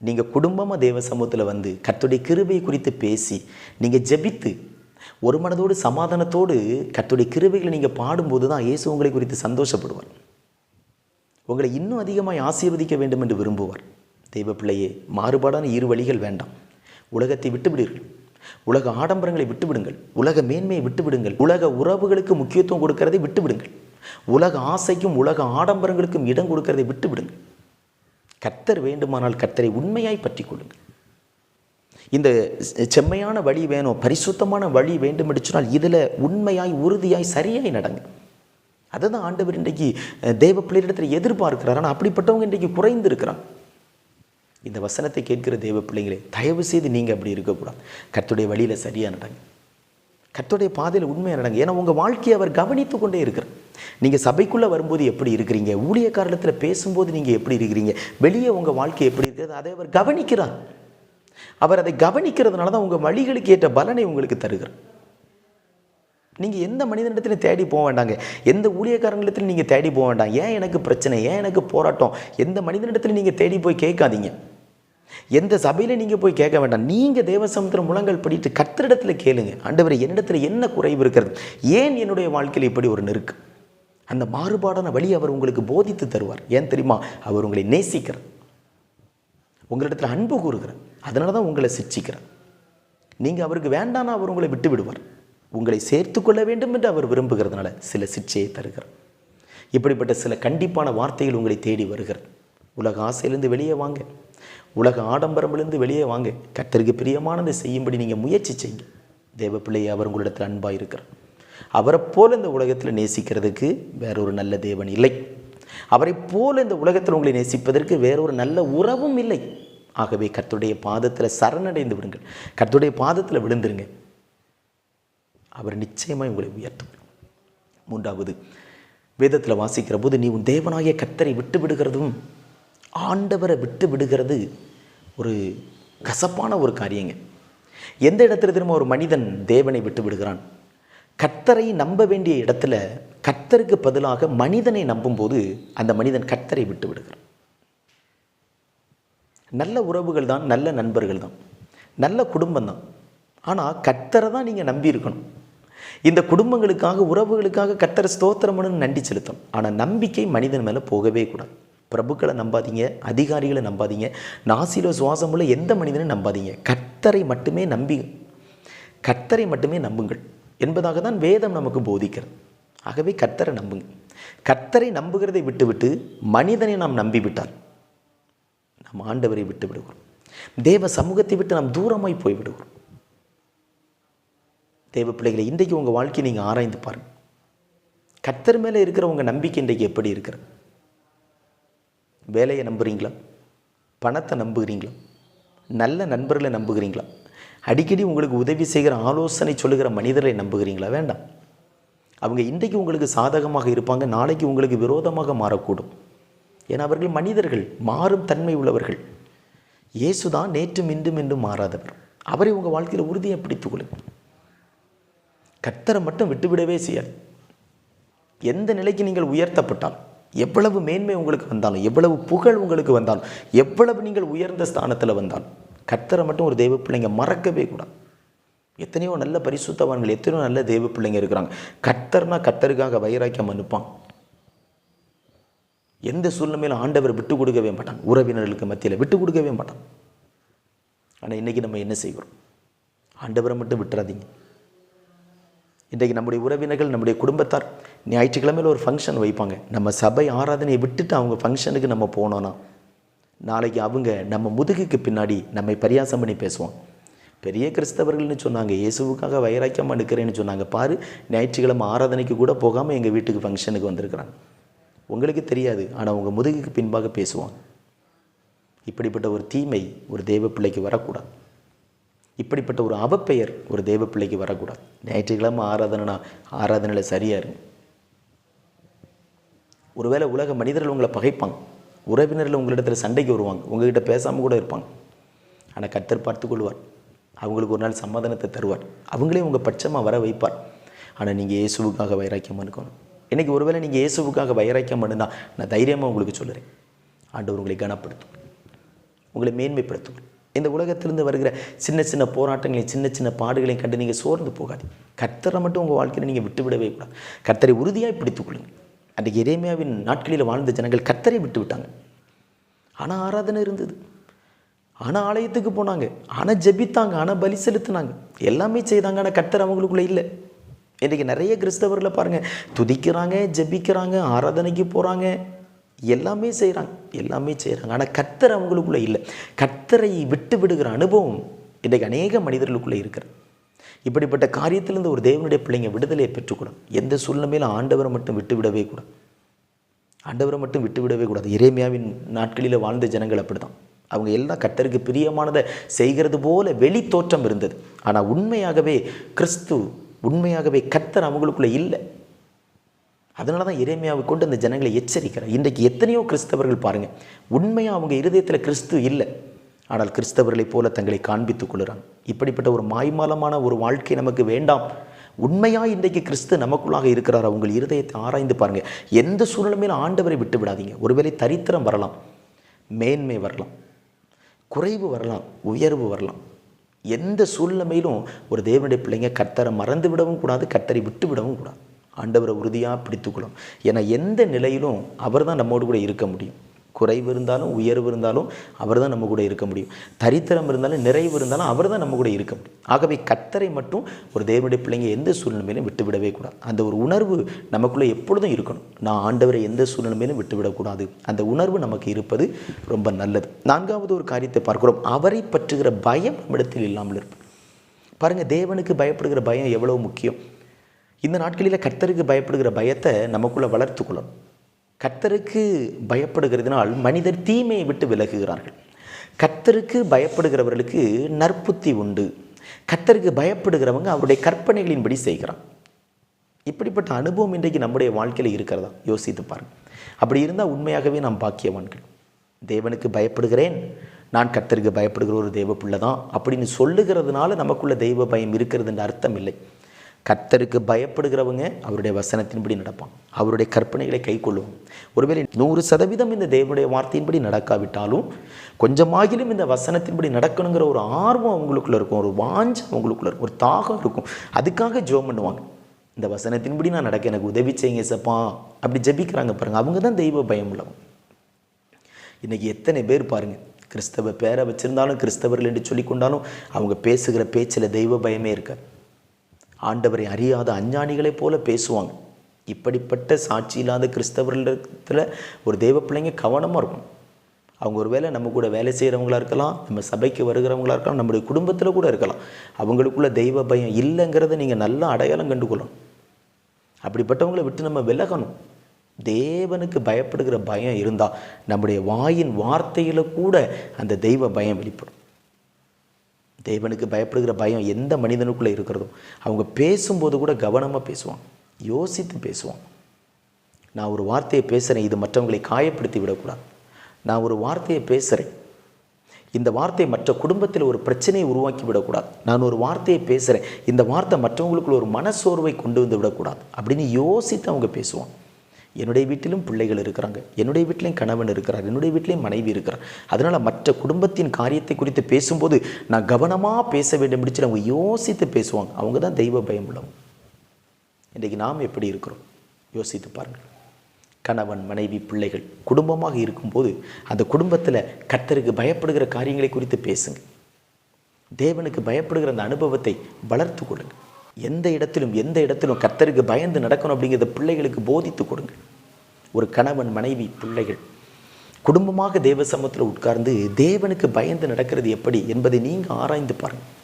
நீங்கள் குடும்பமாக தேவ சமூகத்தில் வந்து கத்துடைய கிருபை குறித்து பேசி நீங்கள் ஜெபித்து ஒரு மனதோடு சமாதானத்தோடு கத்துடைய கிருபைகளை நீங்கள் பாடும்போது தான் இயேசு உங்களை குறித்து சந்தோஷப்படுவார். உங்களை இன்னும் அதிகமாக ஆசீர்வதிக்க வேண்டும் என்று விரும்புவார். தெய்வ பிள்ளையே மாறுபாடான இரு வழிகள் வேண்டாம். உலகத்தை விட்டுவிடுங்கள் உலக ஆடம்பரங்களை விட்டுவிடுங்கள். உலக மேன்மையை விட்டுவிடுங்கள். உலக உறவுகளுக்கு முக்கியத்துவம் கொடுக்கிறதை விட்டுவிடுங்கள். உலக ஆசைக்கும் உலக ஆடம்பரங்களுக்கும் இடம் கொடுக்கிறதை விட்டுவிடுங்கள். கர்த்தர் வேண்டுமானால் கர்த்தரை உண்மையாய் பற்றி கொள்ளுங்கள். இந்த செம்மையான வழி வேணும் பரிசுத்தமான வழி வேண்டும் என்று சொன்னால் இதில் உண்மையாய் உறுதியாய் சரியாய் நடங்க. அதுதான் ஆண்டவர் இன்றைக்கு தேவ பிள்ளைகளிடத்தில் எதிர்பார்க்கிறார். ஆனால் அப்படிப்பட்டவங்க இன்றைக்கு குறைந்திருக்கிறான் இந்த வசனத்தை கேட்கிற தேவ பிள்ளைங்களே தயவு செய்து நீங்கள் அப்படி இருக்கக்கூடாது. கத்துடைய வழியில் சரியாக நடங்க. கத்துடைய பாதையில் உண்மையாக நடங்க. ஏன்னா உங்கள் வாழ்க்கையை அவர் கவனித்து கொண்டே இருக்கிறார். நீங்கள் சபைக்குள்ளே வரும்போது எப்படி இருக்கிறீங்க? ஊழியக்காரத்தில் பேசும்போது நீங்கள் எப்படி இருக்கிறீங்க? வெளியே உங்கள் வாழ்க்கை எப்படி இருக்கிறது? அதை அவர் கவனிக்கிறார். அவர் அதை கவனிக்கிறதுனால தான் உங்கள் வழிகளுக்கு ஏற்ற பலனை உங்களுக்கு தருகிறார். நீங்கள் எந்த மனிதனிடத்திலும் தேடி போக வேண்டாங்க. எந்த ஊழியக்காரங்களிடத்திலும் நீங்கள் தேடி போக வேண்டாம். ஏன் எனக்கு பிரச்சனை? ஏன் எனக்கு போராட்டம்? எந்த மனிதனிடத்திலும் நீங்கள் தேடி போய் கேட்காதீங்க. எந்த சபையில் நீங்கள் போய் கேட்க வேண்டாம். நீங்கள் தேவசமுத்திரம் முழங்கள் படிட்டு கத்திரிடத்தில் கேளுங்க. ஆண்டவர் என்னிடத்தில் என்ன குறைவு இருக்கிறது? ஏன் என்னுடைய வாழ்க்கையில் இப்படி ஒரு நெருக்கு? அந்த மாறுபாடான வழி அவர் உங்களுக்கு போதித்து தருவார். ஏன் தெரியுமா? அவர் உங்களை நேசிக்கிறார். உங்களிடத்தில் அன்பு கூறுகிறார். அதனால தான் உங்களை சிச்சிக்கிறார். நீங்கள் அவருக்கு வேண்டானா அவர் உங்களை விட்டு விடுவார். உங்களை சேர்த்து கொள்ள வேண்டும் என்று அவர் விரும்புகிறதுனால சில சிச்சையை தருகிறார். இப்படிப்பட்ட சில கண்டிப்பான வார்த்தைகள் உங்களை தேடி வருகிறது. உலக ஆசையிலிருந்து வெளியே வாங்க. உலக ஆடம்பரமிலிருந்து வெளியே வாங்க. கத்தருக்கு பிரியமானதை செய்யும்படி நீங்கள் முயற்சி செய்யுங்க. தேவ பிள்ளையை அவர் உங்களிடத்தில் அன்பாக இருக்கிறார் அவரை போல் இந்த உலகத்தில் நேசிக்கிறதுக்கு வேறொரு நல்ல தேவன் இல்லை. அவரை போல் இந்த உலகத்தில் உங்களை நேசிப்பதற்கு வேறொரு நல்ல உறவும் இல்லை. ஆகவே கர்த்துடைய பாதத்தில் சரணடைந்து விடுங்கள். கர்த்துடைய பாதத்தில் விழுந்துருங்க. அவர் நிச்சயமாக உங்களை உயர்த்தும். மூன்றாவது வேதத்தில் வாசிக்கிற போது நீ உன் தேவனாகிய கத்தரை விட்டு விடுகிறதும் ஆண்டவரை விட்டு விடுகிறது ஒரு கசப்பான ஒரு காரியங்க. எந்த இடத்துல திரும்ப ஒரு மனிதன் தேவனை விட்டு விடுகிறான்? கர்த்தரை நம்ப வேண்டிய இடத்துல கர்த்தருக்கு பதிலாக மனிதனை நம்பும்போது அந்த மனிதன் கர்த்தரை விட்டு விடுகிறான். நல்ல உறவுகள் தான் நல்ல நண்பர்கள் தான் நல்ல குடும்பம் தான். ஆனால் கர்த்தரை தான் நீங்கள் நம்பி இருக்கணும். இந்த குடும்பங்களுக்காக உறவுகளுக்காக கர்த்தரை ஸ்தோத்திரம்னு நன்றி செலுத்தணும். ஆனால் நம்பிக்கை மனிதன் மேலே போகவே கூடாது. பிரபுக்களை நம்பாதீங்க அதிகாரிகளை நம்பாதீங்க நாசில சுவாசமுள்ள எந்த மனிதனையும் நம்பாதீங்க. கத்தரை மட்டுமே நம்பி கத்தரை மட்டுமே நம்புங்கள் என்பதாக தான் வேதம் நமக்கு போதிக்கிறது. ஆகவே கத்தரை நம்புங்க. கத்தரை நம்புகிறதை விட்டுவிட்டு மனிதனை நாம் நம்பிவிட்டால் நாம் ஆண்டவரை விட்டு விடுகிறோம் தேவ சமூகத்தை விட்டு நாம் தூரமாய் போய் விடுகிறோம் தேவ பிள்ளைகளை இன்றைக்கு உங்கள் வாழ்க்கையை நீங்கள் ஆராய்ந்து பாருங்கள் கத்தர் மேலே இருக்கிற உங்கள் நம்பிக்கை இன்றைக்கு எப்படி இருக்கிறது? வேலையை நம்புகிறீங்களா பணத்தை நம்புகிறீங்களா நல்ல நண்பர்களை நம்புகிறீங்களா அடிக்கடி உங்களுக்கு உதவி செய்கிற ஆலோசனை சொல்லுகிற மனிதரை நம்புகிறீங்களா வேண்டாம். அவங்க இன்றைக்கு உங்களுக்கு சாதகமாக இருப்பாங்க நாளைக்கு உங்களுக்கு விரோதமாக மாறக்கூடும். ஏன்னா அவர்கள் மனிதர்கள் மாறும் தன்மை உள்ளவர்கள். இயேசுதான் நேற்றும் இன்றும் என்றும் மாறாதவர். அவரை உங்கள் வாழ்க்கையில் உறுதியை பிடித்துக் கொள்ளுங்கள் கத்தரை மட்டும் விட்டுவிடவே செய்யாது. எந்த நிலைக்கு நீங்கள் உயர்த்தப்பட்டால் எவ்வளவு மேன்மை உங்களுக்கு வந்தாலும் எவ்வளவு புகழ் உங்களுக்கு வந்தாலும் எவ்வளவு நீங்கள் உயர்ந்த ஸ்தானத்தில் வந்தாலும் கத்தரை மட்டும் ஒரு தெய்வ பிள்ளைங்க மறக்கவே கூடாது. எத்தனையோ நல்ல பரிசுத்தவான்கள் எத்தனையோ நல்ல தெய்வ பிள்ளைங்க இருக்கிறாங்க. கர்த்தர்னா கத்தருக்காக வைராக்கியம் அனுப்பான். எந்த சூழ்நிலையிலும் ஆண்டவர் விட்டு கொடுக்கவே மாட்டான். உறவினர்களுக்கு மத்தியில் விட்டு கொடுக்கவே மாட்டான். ஆனால் இன்றைக்கி நம்ம என்ன செய்கிறோம்? ஆண்டவரை மட்டும் விட்டுறாதீங்க. இன்றைக்கு நம்முடைய உறவினர்கள் நம்முடைய குடும்பத்தார் ஞாயிற்றுக்கிழமையில் ஒரு ஃபங்க்ஷன் வைப்பாங்க. நம்ம சபை ஆராதனையை விட்டுட்டு அவங்க ஃபங்க்ஷனுக்கு நம்ம போனோன்னா நாளைக்கு அவங்க நம்ம முதுகுக்கு பின்னாடி நம்மை பரியாசம் பண்ணி பேசுவோம் பெரிய கிறிஸ்தவர்கள்னு சொன்னாங்க இயேசுவுக்காக வைராக்கியமாக நிற்கிறேன்னு சொன்னாங்க. பாரு ஞாயிற்றுக்கிழமை ஆராதனைக்கு கூட போகாமல் எங்கள் வீட்டுக்கு ஃபங்க்ஷனுக்கு வந்திருக்கிறாங்க. உங்களுக்கு தெரியாது ஆனால் உங்கள் முதுகுக்கு பின்பாக பேசுவாங்க. இப்படிப்பட்ட ஒரு தீமை ஒரு தெய்வ பிள்ளைக்கு வரக்கூடாது. இப்படிப்பட்ட ஒரு அவப்பெயர் ஒரு தெய்வ பிள்ளைக்கு வரக்கூடாது. ஞாயிற்றுக்கிழமை ஆராதனைனா ஆராதனையில் சரியாக இருக்கும் ஒருவேளை உலக மனிதர்கள் உங்களை பகைப்பாங்க. உறவினர்கள் உங்களிடத்தில் சண்டைக்கு வருவாங்க. உங்ககிட்ட பேசாமல் கூட இருப்பாங்க. ஆனால் கத்தர் பார்த்து கொள்வார். அவங்களுக்கு ஒரு நாள் சமாதானத்தை தருவார். அவங்களே உங்கள் பட்சமாக வர வைப்பார். ஆனால் நீங்கள் இயேசுவுக்காக வைராக்கியம் இருக்கணும். இன்றைக்கி ஒருவேளை நீங்கள் இயேசுவுக்காக வைராக்கியம் பண்ணுனா நான் தைரியமாக உங்களுக்கு சொல்லுறேன் ஆண்டவர் உங்களை கனப்படுத்தும். உங்களை மேன்மைப்படுத்தும். இந்த உலகத்திலிருந்து வருகிற சின்ன சின்ன போராட்டங்களையும் சின்ன சின்ன பாடுகளையும் கண்டு நீங்கள் சோர்ந்து போகாது கர்த்தரை மட்டும் உங்கள் வாழ்க்கையில் நீங்கள் விட்டுவிடவே கூடாது. கர்த்தரை உறுதியாக பிடித்துக் கொள்ளுங்கள். அன்றைக்கு இறைமையாவின் நாட்களில் வாழ்ந்த ஜனங்கள் கத்தரை விட்டு விட்டாங்க ஆனால் ஆராதனை இருந்தது. ஆனால் ஆலயத்துக்கு போனாங்க. ஆனால் ஜெபித்தாங்க. ஆனால் பலி செலுத்தினாங்க. எல்லாமே செய்தாங்க. ஆனால் கத்தர் அவங்களுக்குள்ளே இல்லை. இன்றைக்கி நிறைய கிறிஸ்தவர்களை பாருங்கள் துதிக்கிறாங்க ஜெபிக்கிறாங்க ஆராதனைக்கு போகிறாங்க எல்லாமே செய்கிறாங்க எல்லாமே செய்கிறாங்க ஆனால் கத்தர் அவங்களுக்குள்ளே இல்லை. கத்தரை விட்டு விடுகிற அனுபவம் இன்றைக்கு அநேக மனிதர்களுக்குள்ளே இருக்கிறது. இப்படிப்பட்ட காரியத்திலிருந்து ஒரு தேவனுடைய பிள்ளைங்க விடுதலையை பெற்றுக்கூடாது எந்த சூழ்நிலையிலும் ஆண்டவரை மட்டும் விட்டு விடவே கூடாது. ஆண்டவரை மட்டும் விட்டுவிடவே கூடாது. இறைமையாவின் நாட்களில் வாழ்ந்த ஜனங்கள் அப்படி தான் அவங்க எல்லாம் கத்தருக்கு பிரியமானதை செய்கிறது போல வெளி தோற்றம் இருந்தது. ஆனால் உண்மையாகவே கிறிஸ்து உண்மையாகவே கத்தர் அவங்களுக்குள்ளே இல்லை. அதனால தான் இறைமையாவை கொண்டு அந்த ஜனங்களை எச்சரிக்கிறார். இன்றைக்கு எத்தனையோ கிறிஸ்தவர்கள் பாருங்கள் உண்மையாக அவங்க இருதயத்தில் கிறிஸ்து இல்லை. ஆனால் கிறிஸ்தவர்களைப் போல தங்களை காண்பித்துக் கொள்கிறான் இப்படிப்பட்ட ஒரு மாய்மாலமான ஒரு வாழ்க்கை நமக்கு வேண்டாம். உண்மையாக இன்றைக்கு கிறிஸ்து நமக்குள்ளாக இருக்கிறார்? உங்கள் இருதயத்தை ஆராய்ந்து பாருங்கள் எந்த சூழ்நிலையிலும் ஆண்டவரை விட்டு விடாதீங்க. ஒருவேளை தரித்திரம் வரலாம் மேன்மை வரலாம் குறைவு வரலாம் உயர்வு வரலாம். எந்த சூழ்நிலையிலும் ஒரு தேவனுடைய பிள்ளைங்க கர்த்தரை மறந்து விடவும் கூடாது கர்த்தரை விட்டு விடவும் கூடாது. ஆண்டவரை உறுதியாக பிடித்துக்கொள்ளும் ஏன்னா எந்த நிலையிலும் அவர் தான் நம்மோடு கூட இருக்க முடியும். குறைவு இருந்தாலும் உயர்வு இருந்தாலும் அவர் தான் நம்ம கூட இருக்க முடியும். தரித்திரம் இருந்தாலும் நிறைவு இருந்தாலும் அவர் தான் நம்ம கூட இருக்க முடியும். ஆகவே கத்தரை மட்டும் ஒரு தேவனுடைய பிள்ளைங்க எந்த சூழ்நிலையிலும் விட்டுவிடவே கூடாது. அந்த ஒரு உணர்வு நமக்குள்ளே எப்பொழுதும் இருக்கணும். நான் ஆண்டவரை எந்த சூழ்நிலையிலும் விட்டுவிடக்கூடாது அந்த உணர்வு நமக்கு இருப்பது ரொம்ப நல்லது. நான்காவது ஒரு காரியத்தை பார்க்கிறோம். அவரை பற்றுகிற பயம் நம்மிடத்தில் இல்லாமல் இருப்பது. பாருங்கள் தேவனுக்கு பயப்படுகிற பயம் எவ்வளோ முக்கியம். இந்த நாட்களில் கர்த்தருக்கு பயப்படுகிற பயத்தை நமக்குள்ளே வளர்த்துக்கொள்ளணும் கர்த்தருக்கு பயப்படுகிறதுனால் மனிதர் தீமையை விட்டு விலகுகிறார்கள். கத்தருக்கு பயப்படுகிறவர்களுக்கு நற்புத்தி உண்டு. கத்தருக்கு பயப்படுகிறவங்க அவருடைய கற்பனைகளின்படி செய்கிறான். இப்படிப்பட்ட அனுபவம் இன்றைக்கு நம்முடைய வாழ்க்கையில் இருக்கிறதா? யோசித்து பாருங்க. அப்படி இருந்தால் உண்மையாகவே நாம் பாக்கியவான்கள். தேவனுக்கு பயப்படுகிறேன் நான் கர்த்தருக்கு பயப்படுகிற ஒரு தெய்வ பிள்ளை தான் அப்படின்னு சொல்லுகிறதுனால நமக்குள்ள தெய்வ பயம் இருக்கிறதுன்ற அர்த்தம் இல்லை. கர்த்தருக்கு பயப்படுகிறவங்க அவருடைய வசனத்தின்படி நடப்பான். அவருடைய கற்பனைகளை கை கொள்ளுவோம் ஒருவேளை நூறு சதவீதம் இந்த தேவனுடைய வார்த்தையின்படி நடக்காவிட்டாலும் கொஞ்சமாகிலும் இந்த வசனத்தின்படி நடக்கணுங்கிற ஒரு ஆர்வம் அவங்களுக்குள்ளே இருக்கும். ஒரு வாஞ்சம் அவங்களுக்குள்ள இருக்கும். ஒரு தாகம் இருக்கும். அதுக்காக ஜோம் பண்ணுவாங்க. இந்த வசனத்தின்படி நான் நடக்க எனக்கு உதவி செய்யுங்க சப்பா அப்படி ஜெபிக்கிறாங்க பாருங்கள் அவங்க தான் தெய்வ பயம் உள்ளவங்க. இன்றைக்கி எத்தனை பேர் பாருங்கள் கிறிஸ்தவ பேரை வச்சுருந்தாலும் கிறிஸ்தவர்கள் என்று சொல்லி கொண்டாலும் அவங்க பேசுகிற பேச்சில் தெய்வ பயமே இருக்காது. ஆண்டவரை அறியாத அஞ்ஞானிகளைப் போல பேசுவாங்க. இப்படிப்பட்ட சாட்சி இல்லாத கிறிஸ்தவர்களிடத்தில் ஒரு தெய்வ பிள்ளைங்க கவனமாக இருக்கும் அவங்க ஒரு வேளை நம்ம கூட வேலை செய்கிறவங்களா இருக்கலாம் நம்ம சபைக்கு வருகிறவங்களா இருக்கலாம் நம்முடைய குடும்பத்தில் கூட இருக்கலாம். அவங்களுக்குள்ள தெய்வ பயம் இல்லைங்கிறத நீங்கள் நல்லா அடையாளம் கண்டுக்கொள்ளணும் அப்படிப்பட்டவங்களை விட்டு நம்ம விலகணும். தேவனுக்கு பயப்படுகிற பயம் இருந்தால் நம்முடைய வாயின் வார்த்தையில் கூட அந்த தெய்வ பயம் வெளிப்படும். தேவனுக்கு பயப்படுகிற பயம் எந்த மனிதனுக்குள்ளே இருக்கிறதோ அவங்க பேசும்போது கூட கவனமாக பேசுவான் யோசித்து பேசுவான் நான் ஒரு வார்த்தையை பேசுகிறேன் இது மற்றவங்களை காயப்படுத்தி விடக்கூடாது. நான் ஒரு வார்த்தையை பேசுகிறேன் இந்த வார்த்தை மற்ற குடும்பத்தில் ஒரு பிரச்சனையை உருவாக்கி விடக்கூடாது. நான் ஒரு வார்த்தையை பேசுகிறேன் இந்த வார்த்தை மற்றவங்களுக்குள்ள ஒரு மனசோர்வை கொண்டு வந்து விடக்கூடாது. அப்படின்னு யோசித்து அவங்க பேசுவான் என்னுடைய வீட்டிலும் பிள்ளைகள் இருக்கிறாங்க. என்னுடைய வீட்டிலையும் கணவன் இருக்கிறார். என்னுடைய வீட்டிலையும் மனைவி இருக்கிறார். அதனால் மற்ற குடும்பத்தின் காரியத்தை குறித்து பேசும்போது நான் கவனமாக பேச வேண்டும் முடிச்சு அவங்க யோசித்து பேசுவாங்க. அவங்க தான் தெய்வ பயம் உள்ளவங்க. இன்றைக்கு நாம் எப்படி இருக்கிறோம்? யோசித்து பாருங்கள். கணவன் மனைவி பிள்ளைகள் குடும்பமாக இருக்கும்போது அந்த குடும்பத்தில் கத்தருக்கு பயப்படுகிற காரியங்களை குறித்து பேசுங்க தேவனுக்கு பயப்படுகிற அந்த அனுபவத்தை வளர்த்து கொடுங்க எந்த இடத்திலும் எந்த இடத்திலும் கர்த்தருக்கு பயந்து நடக்கணும் அப்படிங்கிறத பிள்ளைகளுக்கு போதித்து கொடுங்க. ஒரு கணவன் மனைவி பிள்ளைகள். குடும்பமாக தேவ சமூகத்தில் உட்கார்ந்து தேவனுக்கு பயந்து நடக்கிறது எப்படி என்பதை நீங்கள் ஆராய்ந்து பாருங்கள்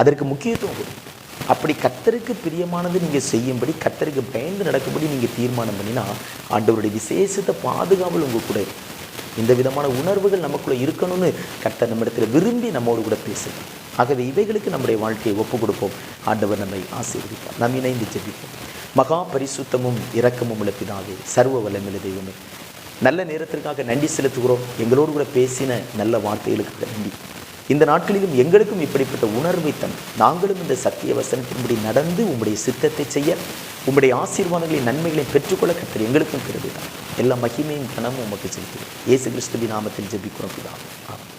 அதற்கு முக்கியத்துவம் கொடுங்க. அப்படி கத்தருக்கு பிரியமானது நீங்கள் செய்யும்படி கத்தருக்கு பயந்து நடக்கும்படி நீங்கள் தீர்மானம் பண்ணினா ஆண்டவருடைய விசேஷத்தை பாதுகாவல் உங்கள் கூட இருக்கும். இந்த விதமான உணர்வுகள் நமக்குள்ளே இருக்கணும்னு கர்த்தர் நம்மிடத்தில் விரும்பி நம்மோடு கூட பேசுங்க ஆகவே இவைகளுக்கு நம்முடைய வாழ்க்கையை ஒப்புக் கொடுப்போம் ஆண்டவர் நம்மை ஆசீர்வதிப்பார். நாம் இணைந்து ஜெபிப்போம். மகா பரிசுத்தமும் இரக்கமும் உள்ள பிதாவே சர்வ வல்லமில்ல தெய்வமே நல்ல நேரத்திற்காக நன்றி செலுத்துகிறோம். எங்களோடு கூட பேசின நல்ல வார்த்தைகளுக்கு நன்றி. இந்த நாட்களிலும் எங்களுக்கும் இப்படிப்பட்ட உணர்வை தன் நாங்களும் இந்த சத்திய வசனத்தின்படி நடந்து உங்களுடைய சித்தத்தை செய்ய உங்களுடைய ஆசீர்வாதங்களின் நன்மைகளை பெற்றுக்கொள்ள கத்தர் எங்களுக்கும் கருதுதான் எல்லா மகிமையும் கனமும் உமக்கு செலுத்துகிறோம் இயேசு கிறிஸ்துவின் நாமத்தில் ஜெபிக்கிறோம் பிதாவே. ஆமாம்